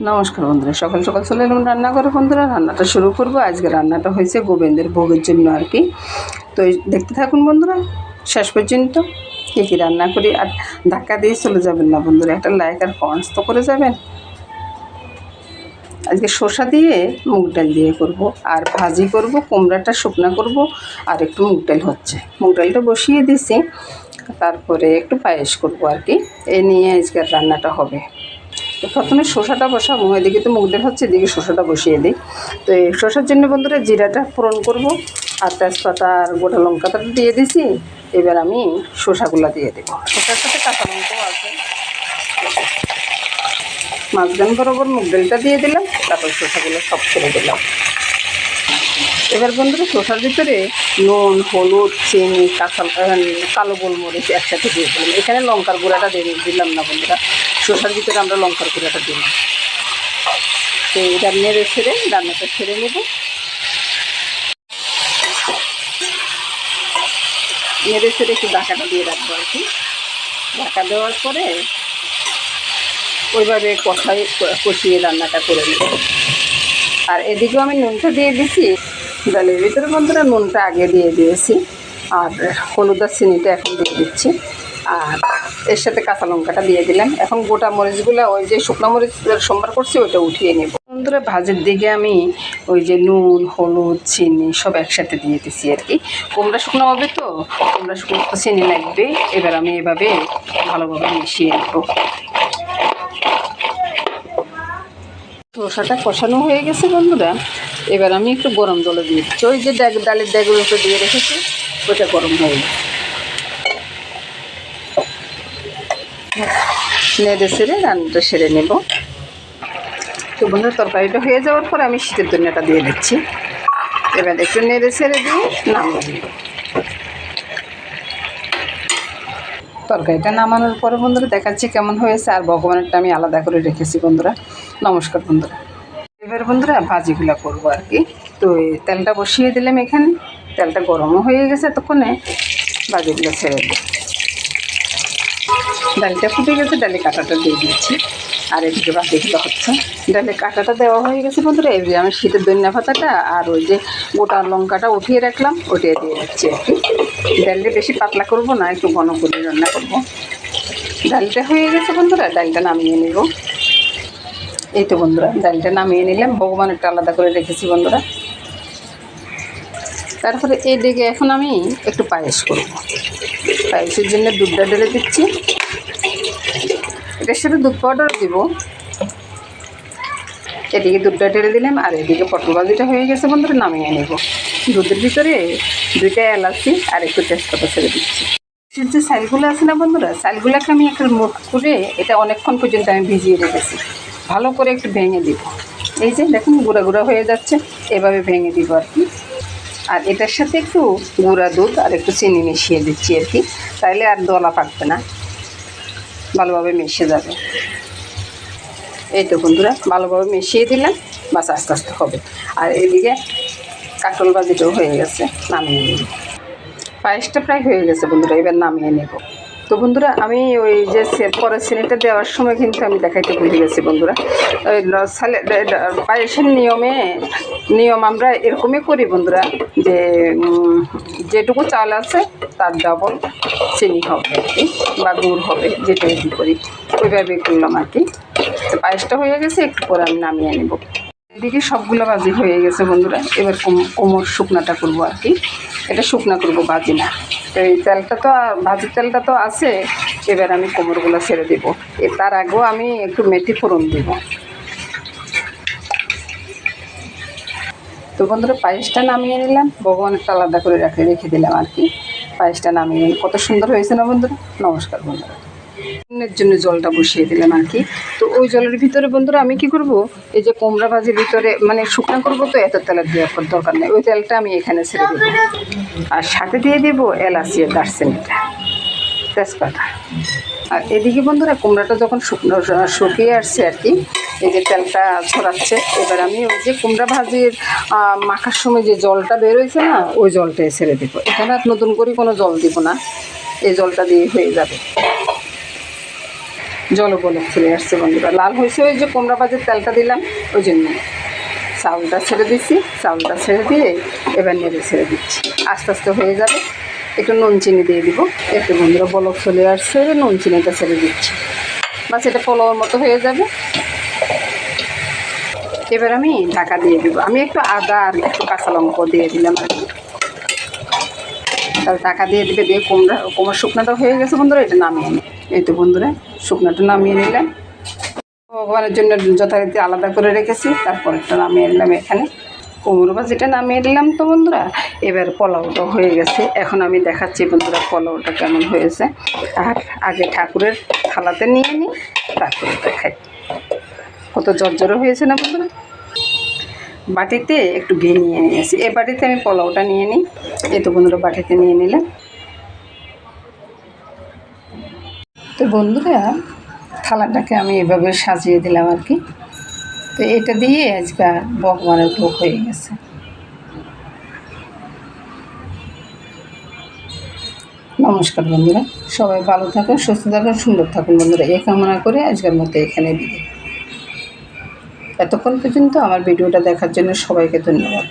নমস্কার বন্ধুরা, সকাল সকাল চলে এলাম রান্না করে বন্ধুরা, রান্নাটা শুরু করব। আজকে রান্নাটা হয়েছে গোবিন্দের ভোগের জন্য আর কি। তো দেখতে থাকুন বন্ধুরা, শেষ পর্যন্ত কী কী রান্না করি আর ধাক্কা দিয়ে চলে যাবেন না বন্ধুরা। একটা লাইক আর কমেন্টস তো করে যাবেন। আজকে শসা দিয়ে মুগ ডাল দিয়ে করব, আর ভাজি করব, কুমড়াটা শুকনা করব, আর একটু মুগ ডাল হচ্ছে। মুগ ডালটা বসিয়ে দিছি, তারপরে একটু পায়েস করব আর কি। এ নিয়ে আজকের রান্নাটা হবে। প্রথমে শসাটা বসাবো, এদিকে তো মুগ ডাল হচ্ছে, এদিকে শসাটা বসিয়ে দিই। তো এই শসার জন্য বন্ধুরা জিরাটা ফোড়ন করব, আর তেজপাতা আর গোটা লঙ্কাটা দিয়ে দিছি। এবার আমি শসাগুলো দিয়ে দেবো। শসার সাথে কাঁচা লঙ্কাও আছে। মাঝখান বরাবর মুগ ডালটা দিয়ে দিলাম, তারপর শসাগুলো সব ছেড়ে দিলাম। এবার বন্ধুরা শসার ভিতরে নুন, হলুদ, চিনি, কাঁচা কালো গোলমরিচ একসাথে দিয়ে দিলাম। এখানে লঙ্কার গুঁড়াটা দিয়ে দিলাম না বন্ধুরা। শসার ভিতরে আমরা লঙ্কার গুঁড়াটা দিলাম তো এটা নেড়ে ছেড়ে রান্নাটা ছেড়ে নেব। নেড়ে ছেড়ে একটু ঢাকাটা দিয়ে রাখব আর কি। ঢাকা দেওয়ার পরে ওইভাবে কষাই কষিয়ে রান্নাটা করে নেব। আর এদিকেও আমি নুনটা দিয়ে দিছি। ডালের ভিতরে বন্ধুরা নুনটা আগে দিয়ে দিয়েছি। আর হলুদ আর চিনিটা এখন দিয়ে দিচ্ছি। আর এর সাথে কাঁচা লঙ্কাটা দিয়ে দিলাম। এখন গোটা মরিচগুলো ওই যে শুকনো মরিচ সোমবার করছি, ওইটা উঠিয়ে নেব। বন্ধুরা, ভাজের দিকে আমি ওই যে নুন, হলুদ, চিনি সব একসাথে দিয়ে দিছি আর কি। কুমড়া শুকনো হবে তো, কুমড়া শুকনো চিনি লাগবে। এবার আমি এভাবে ভালোভাবে মিশিয়ে নেব। শসাটা কষানো হয়ে গেছে বন্ধুরা। এবার আমি একটু গরম জলে দিয়ে দিচ্ছি। ওই যে ডালের ড্যাগের দিয়ে রেখেছি ওটা গরম হয়ে গেছে। নেড়ে সেরে রান্নাটা সেরে নেব। তো বন্ধুরা তরকারিটা হয়ে যাওয়ার পর আমি শীতের দুনিয়াটা দিয়ে দিচ্ছি। এবার একটু নেড়ে ছেড়ে দিয়ে নামিয়ে তরকারিটা নামানোর পরে বন্ধুরা দেখাচ্ছি কেমন হয়েছে, আর ভগবানেরটা আমি আলাদা করে রেখেছি বন্ধুরা। নমস্কার বন্ধুরা। এবার বন্ধুরা ভাজিগুলো করব আর কি। তো তেলটা বসিয়ে দিলাম এখানে। তেলটা গরমও হয়ে গেছে তখনে ভাজিগুলো ছেড়ে দিই ডালটা ফুটে গেছে, ডালে কাঁটাটা দিয়ে দিচ্ছি। আর এদিকে বাকিগুলো হচ্ছে। ডালে কাঁটাটা দেওয়া হয়ে গেছে বন্ধুরা, এই যে আমি শীতের দন্যা পাতাটা আর ওই যে গোটা লঙ্কাটা উঠিয়ে রাখলাম ওটিয়ে দিয়ে দিচ্ছি ডালটা বেশি পাতলা করব না, একটু ঘন করে রান্না করব। ডালটা হয়ে গেছে বন্ধুরা, ডালটা নামিয়ে নেব। এই তো বন্ধুরা, ডালটা নামিয়ে নিলাম। ভগবানেরটা আলাদা করে রেখেছি বন্ধুরা। তারপরে এই দিকে এখন আমি একটু পায়েস করব। পায়েসের জন্য দুধটা ঢেলে দিচ্ছি। এটার সাথে দুধ পাউডার দিব। এদিকে দুধটা ঢেলে দিলাম আর এদিকে পটল ভাজিটা হয়ে গেছে বন্ধুরা, নামিয়ে নেব। দুধের ভিতরে দুইটা এলাচি আর একটু তেজপাতা ছেড়ে দিচ্ছি। যে সাইলগুলো আছে না বন্ধুরা সাইলগুলোকে আমি একটা মুখ করে এটা অনেকক্ষণ পর্যন্ত আমি ভিজিয়ে রেখেছি। ভালো করে একটু ভেঙে দিব। এই যে দেখুন, গুঁড়া গুঁড়া হয়ে যাচ্ছে, এভাবে ভেঙে দিব আর কি। আর এটার সাথে একটু গুঁড়া দুধ আর একটু চিনি মিশিয়ে দিচ্ছি আর কি। তাইলে আর দলা পাকবে না। ভালোভাবে মিশে যাবে। এই তো বন্ধুরা, ভালোভাবে মিশিয়ে দিলাম। বাস আস্তে আস্তে হবে। আর এদিকে কাটল বাজিটাও হয়ে গেছে, নামিয়ে নেব পায়েসটা প্রায় হয়ে গেছে বন্ধুরা, এবার নামিয়ে নেব। তো বন্ধুরা, আমি ওই যে সে- পরে চিনিটা দেওয়ার সময় কিন্তু আমি দেখাইতে ভুলে গেছি বন্ধুরা। ওই পায়েসের নিয়মে, নিয়ম আমরা এরকমই করি বন্ধুরা যে যেটুকু চাল আছে তার ডাবল চিনি হবে আর কি, বা গুড় হবে যেটা করি। ওইভাবে করলাম আর কি। তো পায়েসটা হয়ে গেছে, একটু পরে আমি নামিয়ে নেব। এদিকে সবগুলো বাজি হয়ে গেছে বন্ধুরা। এবার কোম- কোমর শুকনাটা করব আর কি। এটা শুকনা করব বাজি না। তো এই তেলটা তো ভাজির তেলটা তো আছে। এবার আমি কোমরগুলো ছেড়ে দেবো। তার আগেও আমি একটু মেথি ফোড়ন দেব। তো বন্ধুরা, পায়েসটা নামিয়ে নিলাম। ভগবানেরটা আলাদা করে রেখে রেখে দিলাম আর কি। পায়েসটা নামিয়ে কত সুন্দর হয়েছে না বন্ধুরা? নমস্কার বন্ধুরা। এর জন্য জলটা বসিয়ে দিলাম আর কি। তো ওই জলের ভিতরে বন্ধুরা আমি কি করব? এই যে কুমড়া ভাজির ভিতরে মানে শুকনো করব তো, এত তেলের দেওয়ার দরকার নেই। ওই তেলটা আমি এখানে ছেড়ে দেবো। আর সাথে দিয়ে দেব এলাচি আর দারচিনিটা, তেজপাতা। আর এদিকে বন্ধুরা, কুমড়াটা যখন শুকনো শুকিয়ে আসছে আর কি, এই যে তেলটা ছড়াচ্ছে, এবার আমি ওই যে কুমড়া ভাজির মাখার সময় যে জলটা বেরোয়েছে না, ওই জলটাই ছেড়ে দেবো। এখানে আর নতুন করে কোনো জল দিব না। এই জলটা দিয়ে হয়ে যাবে। জলবলক চলে আসছে বন্ধুরা। লাল হয়েছে ওই যে কুমড়া ভাজের তেলটা দিলাম, ওই জন্য। চাউলটা ছেড়ে দিচ্ছি চাউলটা ছেড়ে দিয়ে এবার নেড়ে ছেড়ে দিচ্ছি। আস্তে আস্তে হয়ে যাবে। একটু নুন চিনি দিয়ে দিব। একটু বন্ধুরা বলক চলে আসছে নুন চিনিটা ছেড়ে দিচ্ছি। বাস এটা পোলাওর মতো হয়ে যাবে। এবার আমি ঢাকা দিয়ে দিব। আমি একটু আদা আর একটু কাঁচা লঙ্কা দিয়ে দিলাম আর কি। তাহলে টাকা দিয়ে দিবে দিয়ে কোমরা কুমড়া শুকনাটা হয়ে গেছে বন্ধুরা, এটা নামিয়ে এই তো বন্ধুরা, শুকনাটা নামিয়ে নিলাম। ভগবানের জন্য যথারীতি আলাদা করে রেখেছি, তারপর একটা নামিয়ে নিলাম এখানে। কুমড়ো যেটা নামিয়ে নিলাম তো বন্ধুরা। এবার পোলাওটা হয়ে গেছে। এখন আমি দেখাচ্ছি বন্ধুরা পোলাওটা কেমন হয়েছে। আর আগে ঠাকুরের থালাতে নিয়ে নিই, তারপরে দেখাই। কত জর্জরো হয়েছে না বন্ধুরা? বাটিতে একটু ঘি নিয়ে নিয়েছি। এ বাটিতে আমি পোলাওটা নিয়ে নিই। এই তো বন্ধুরা, বাটিতে নিয়ে নিলাম। বন্ধুরা, থালাটাকে আমি এভাবে সাজিয়ে দিলাম আর কি। তো এটা দিয়ে আজকে ভগবানের ভোগ হয়ে গেছে। নমস্কার বন্ধুরা, সবাই ভালো থাকুন সুস্থ থাকুন সুন্দর থাকুন বন্ধুরা, এই কামনা করে আজকের মতো এখানে দিই এতক্ষণ পর্যন্ত আমার ভিডিওটা দেখার জন্য সবাইকে ধন্যবাদ।